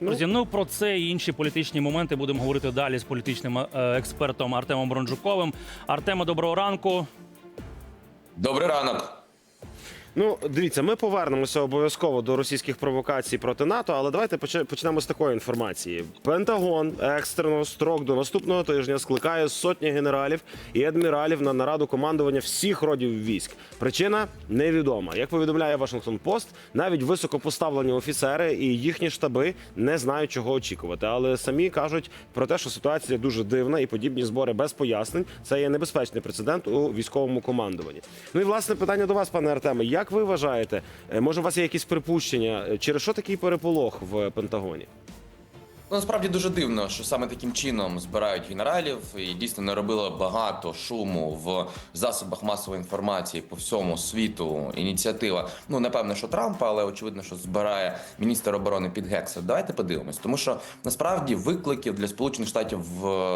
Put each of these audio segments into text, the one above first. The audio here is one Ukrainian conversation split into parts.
Друзі, ну про це і інші політичні моменти будемо говорити далі з політичним е, експертом Артемом Бронджуковим. Артема, доброго ранку. Добрий ранок. Ну, дивіться, ми повернемося обов'язково до російських провокацій проти НАТО, але давайте почнемо з такої інформації. Пентагон екстрено строк до наступного тижня скликає сотні генералів і адміралів на нараду командування всіх родів військ. Причина невідома. Як повідомляє Вашингтон Пост, навіть високопоставлені офіцери і їхні штаби не знають, чого очікувати. Але самі кажуть про те, що ситуація дуже дивна і подібні збори без пояснень це є небезпечний прецедент у військовому командуванні. Ну і власне питання до вас, пане Артеме. Як ви вважаєте, е, може у вас є якісь припущення, е, через що такий переполох в Пентагоні? Ну, насправді дуже дивно, що саме таким чином збирають генералів, і дійсно не робило багато шуму в засобах масової інформації по всьому світу. Ініціатива, ну напевно, що Трампа, але очевидно, що збирає міністр оборони під Гекса. Давайте подивимось, тому що насправді викликів для Сполучених Штатів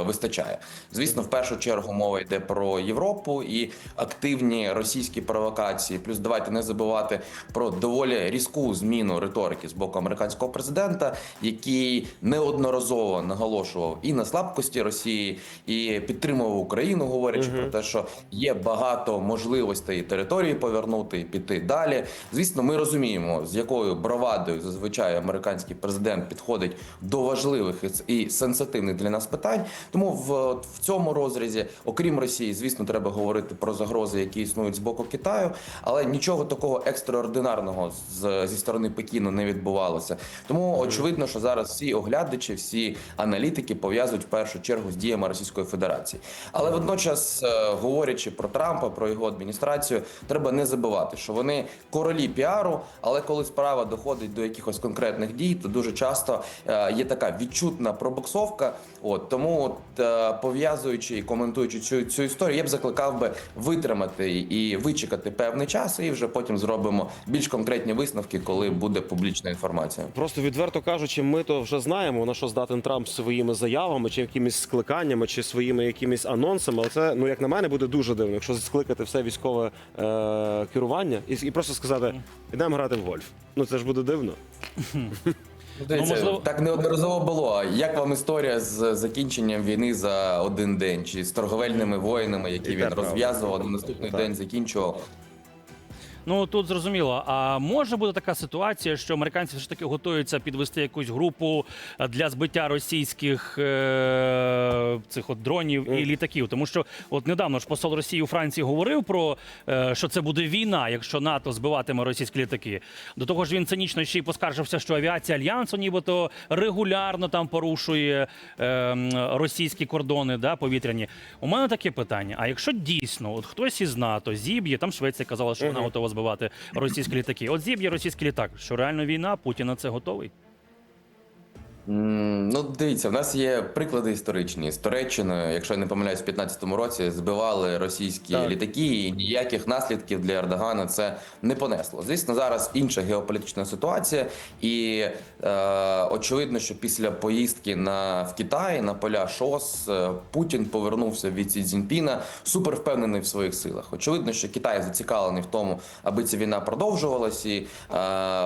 вистачає. Звісно, в першу чергу мова йде про Європу і активні російські провокації. Плюс давайте не забувати про доволі різку зміну риторики з боку американського президента, який неодноразово наголошував і на слабкості Росії, і підтримував Україну, говорячи про те, що є багато можливостей території повернути і піти далі. Звісно, ми розуміємо, з якою бравадою зазвичай американський президент підходить до важливих і- сенситивних для нас питань. Тому в, в цьому розрізі, окрім Росії, звісно, треба говорити про загрози, які існують з боку Китаю, але нічого такого екстраординарного з, зі сторони Пекіну не відбувалося. Тому очевидно, що зараз всі оглядачі, всі аналітики пов'язують в першу чергу з діями Російської Федерації. Але водночас, е, говорячи про Трампа, про його адміністрацію, треба не забувати, що вони королі піару, але коли справа доходить до якихось конкретних дій, то дуже часто е, є така відчутна пробуксовка. От тому, от, е, пов'язуючи і коментуючи цю, цю історію, я б закликав би витримати і вичекати певний час, і вже потім зробимо більш конкретні висновки, коли буде публічна інформація. Просто відверто кажучи, ми то вже знаємо на що здатен Трамп своїми заявами, чи якимись скликаннями, чи своїми якимись анонсами. Але це ну як на мене буде дуже дивно, якщо скликати все військове е- керування і, і просто сказати, ідемо грати в гольф. Ну це ж буде дивно. Дивіться, можливо- так неодноразово було. Як вам історія з закінченням війни за один день, чи з торговельними воїнами, які І він розв'язував, на наступний Так. день закінчував? Ну тут зрозуміло. А може бути така ситуація, що американці все ж таки готуються підвести якусь групу для збиття російських е- цих от дронів і літаків. Тому що от недавно ж посол Росії у Франції говорив про е- що це буде війна, якщо НАТО збиватиме російські літаки. До того ж, він цинічно ще й поскаржився, що авіація альянсу, нібито регулярно там порушує е- російські кордони, да, повітряні. У мене таке питання: а якщо дійсно от хтось із НАТО зіб'є, там Швеція казала, що вона готова збивати російські літаки. От зіб'є російський літак, що реально війна, Путін на це готовий. Ну, дивіться, в нас є приклади історичні. З Туреччиною, якщо я не помиляюсь, в 15-му році збивали російські Так. літаки, і ніяких наслідків для Ердогана це не понесло. Звісно, зараз інша геополітична ситуація, і е, очевидно, що після поїздки на в Китай на поля ШОС е, Путін повернувся від Сі Цзіньпіна супер впевнений в своїх силах. Очевидно, що Китай зацікавлений в тому, аби ця війна продовжувалась, і е,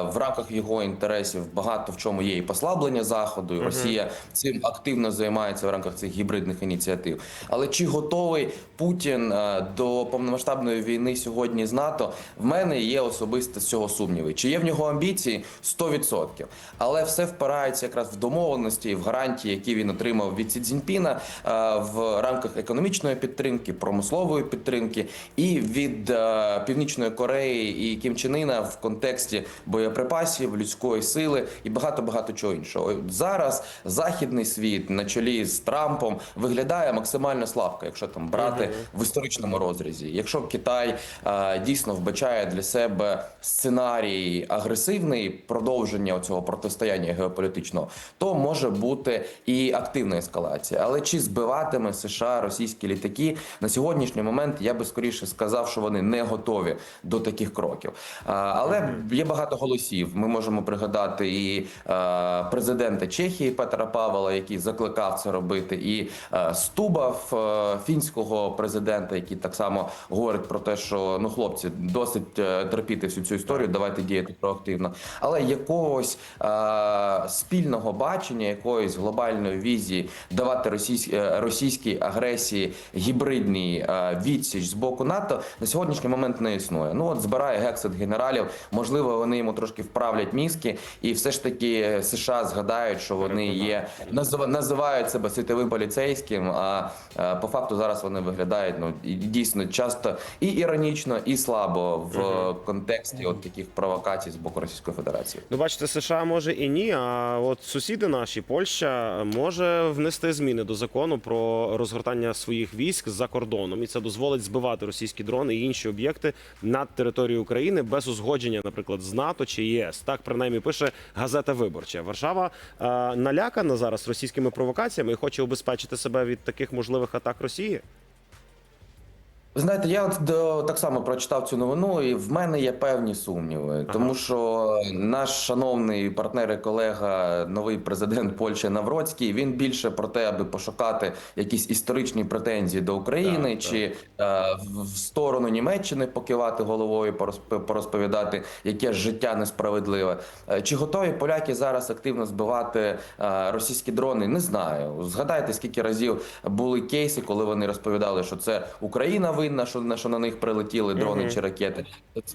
в рамках його інтересів багато в чому є і послаблення заходу. І Росія цим активно займається в рамках цих гібридних ініціатив. Але чи готовий Путін е, до повномасштабної війни сьогодні з НАТО? В мене є особисто з цього сумніви. Чи є в нього амбіції? 100%. Але все впирається якраз в домовленості і в гарантії, які він отримав від Сі Цзіньпіна е, в рамках економічної підтримки, промислової підтримки і від е, Північної Кореї і Кім Чен Іна в контексті боєприпасів, людської сили і багато багато чого іншого. Зараз західний світ на чолі з Трампом виглядає максимально слабко, якщо там брати в історичному розрізі. Якщо Китай е, дійсно вбачає для себе сценарій агресивний продовження цього протистояння геополітичного, то може бути і активна ескалація. Але чи збиватиме США російські літаки на сьогоднішній момент? Я би скоріше сказав, що вони не готові до таких кроків. А, Але є багато голосів. Ми можемо пригадати і е, президента президента Чехії Петра Павла, який закликав це робити, і е, Стубав, е, фінського президента, який так само говорить про те, що ну хлопці досить е, терпіти всю цю історію. Давайте діяти проактивно. Але якогось е, спільного бачення, якоїсь глобальної візії давати російській російській агресії гібридній е, відсіч з боку НАТО на сьогоднішній момент не існує. Ну от збирає гексет генералів. Можливо, вони йому трошки вправлять мізки, і все ж таки США згадають, що вони є назив- називають себе світовим поліцейським. А е, по факту зараз вони виглядають ну дійсно часто і іронічно, і слабо в контексті от таких провокацій з боку Російської Федерації. Ну, бачите, США може і ні. А от сусіди наші, Польща, може внести зміни до закону про розгортання своїх військ за кордоном, і це дозволить збивати російські дрони і інші об'єкти над територією України без узгодження, наприклад, з НАТО чи ЄС. Так принаймні пише газета Виборча. Варшава е, налякана зараз російськими провокаціями і хоче убезпечити себе від таких можливих атак Росії. Ви знаєте, я до, так само прочитав цю новину, і в мене є певні сумніви, тому що наш шановний партнер і колега, новий президент Польщі Навроцький, він більше про те, аби пошукати якісь історичні претензії до України Так, чи е, в- сторону Німеччини покивати головою, порозп- порозповідати, яке життя несправедливе. Е, Чи готові поляки зараз активно збивати е, російські дрони? Не знаю. Згадайте, скільки разів були кейси, коли вони розповідали, що це Україна винна, що на що на них прилетіли дрони чи ракети.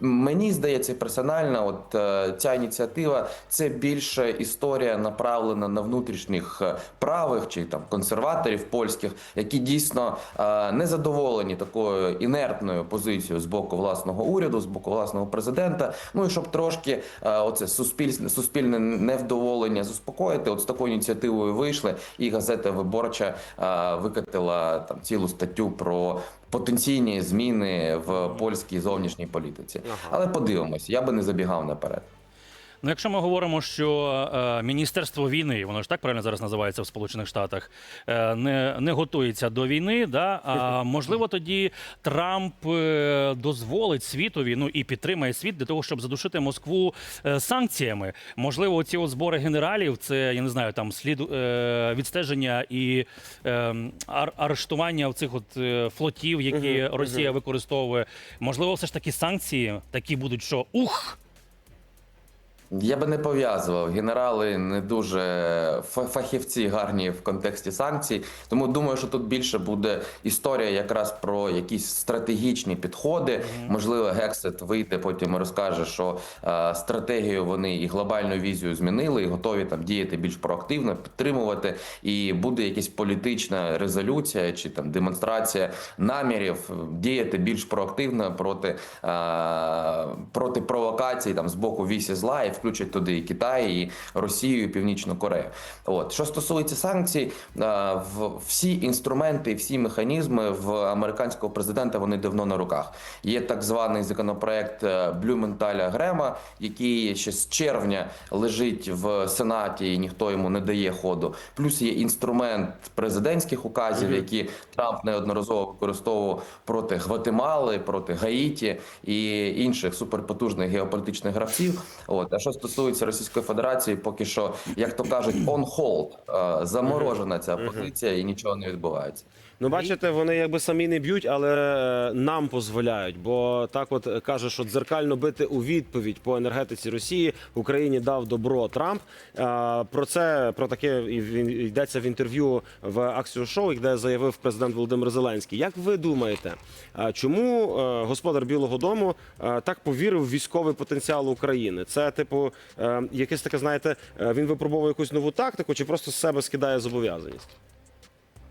Мені здається, персонально, от е, ця ініціатива це більше історія направлена на внутрішніх е, правих чи там консерваторів польських, які дійсно е, не задоволені такою інертною позицією з боку власного уряду, з боку власного президента. Ну і щоб трошки оце суспільне суспільне невдоволення заспокоїти. От з такою ініціативою вийшли, і газета Виборча викатила там цілу статтю про. Потенційні зміни в польській зовнішній політиці, але подивимось, я би не забігав наперед. Ну, якщо ми говоримо, що е, Міністерство війни, воно ж так правильно зараз називається в Сполучених Штатах, е, не, не готується до війни, да? а можливо тоді Трамп е, дозволить світові, ну і підтримає світ для того, щоб задушити Москву е, санкціями. Можливо, ці от збори генералів, це я не знаю, там слід е, відстеження і е, ар- арештування цих от е, флотів, які Росія використовує. Можливо, все ж таки санкції такі будуть, що ух. Я би не пов'язував. Генерали не дуже фа- фахівці гарні в контексті санкцій. Тому думаю, що тут більше буде історія якраз про якісь стратегічні підходи. Можливо, Гексет вийде потім і розкаже, що е, стратегію вони і глобальну візію змінили, і готові там діяти більш проактивно, підтримувати. І буде якась політична резолюція чи там демонстрація намірів діяти більш проактивно проти, е, проти провокацій там з боку вісі зла і включать туди і Китай, і Росію, і Північну Корею. От що стосується санкцій, е, в всі інструменти, всі механізми в американського президента вони давно на руках. Є так званий законопроект е, Блюменталя Грема, який ще з червня лежить в сенаті, і ніхто йому не дає ходу. Плюс є інструмент президентських указів, які Трамп неодноразово використовував проти Гватемали, проти Гаїті і інших суперпотужних геополітичних гравців. От а що стосується Російської Федерації, поки що, як то кажуть, on hold, е, заморожена ця позиція і нічого не відбувається. Ну, бачите, вони якби самі не б'ють, але е, нам дозволяють. Бо так, от е, каже, що дзеркально бити у відповідь по енергетиці Росії Україні дав добро Трамп. Е, Про це про таке і він йдеться в інтерв'ю в Аксіо Шоу, де заявив президент Володимир Зеленський. Як ви думаєте, е, чому е, господар Білого Дому е, так повірив в військовий потенціал України? Це типу е, якесь таке, знаєте, е, він випробовує якусь нову тактику, чи просто з себе скидає зобов'язаність?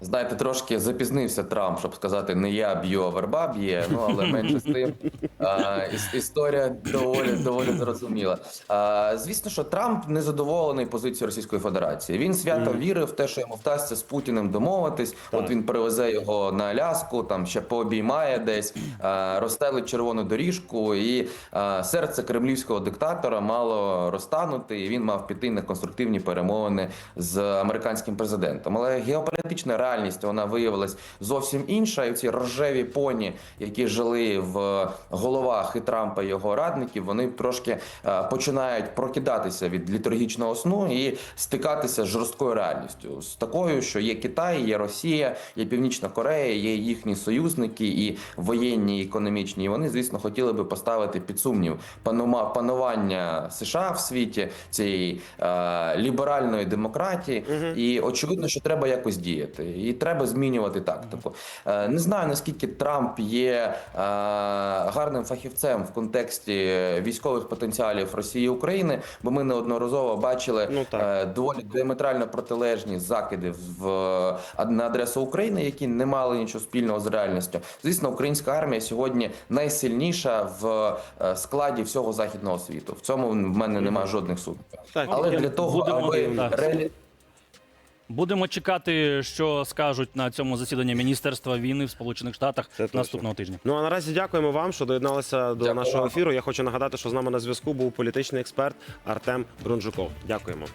Знаєте, трошки запізнився Трамп, щоб сказати, не я б'ю, а верба б'є. Ну але менше з тим а, іс- історія доволі доволі зрозуміла. А, звісно, що Трамп не задоволений позицією Російської Федерації. Він свято вірив в те, що йому вдасться з Путіним домовитись. От він привезе його на Аляску, там ще пообіймає десь, а, розстелить червону доріжку, і а, серце кремлівського диктатора мало розтанути, і він мав піти на конструктивні перемовини з американським президентом. Але геополітична реальність реальність вона виявилась зовсім інша. І ці рожеві поні, які жили в головах і Трампа і його радників, вони трошки е, починають прокидатися від літургічного сну і стикатися з жорсткою реальністю, з такою, що є Китай, є Росія, є Північна Корея, є їхні союзники і воєнні, і економічні. І вони, звісно, хотіли би поставити під сумнів панування США в світі цієї е, ліберальної демократії. І очевидно, що треба якось діяти, і треба змінювати тактику. Е, не знаю наскільки Трамп є е, гарним фахівцем в контексті військових потенціалів Росії і України, бо ми неодноразово бачили Ну, е, доволі діаметрально протилежні закиди в на адресу України, які не мали нічого спільного з реальністю. Звісно, українська армія сьогодні найсильніша в складі всього західного світу. В цьому в мене немає жодних сумнівів. Так, Але для того, аби реалі... Будемо чекати, що скажуть на цьому засіданні Міністерства війни в Сполучених Штатах Це точно. наступного тижня. Ну а наразі дякуємо вам, що доєдналися до Дякую нашого ефіру. Я хочу нагадати, що з нами на зв'язку був політичний експерт Артем Брунжуков. Дякуємо.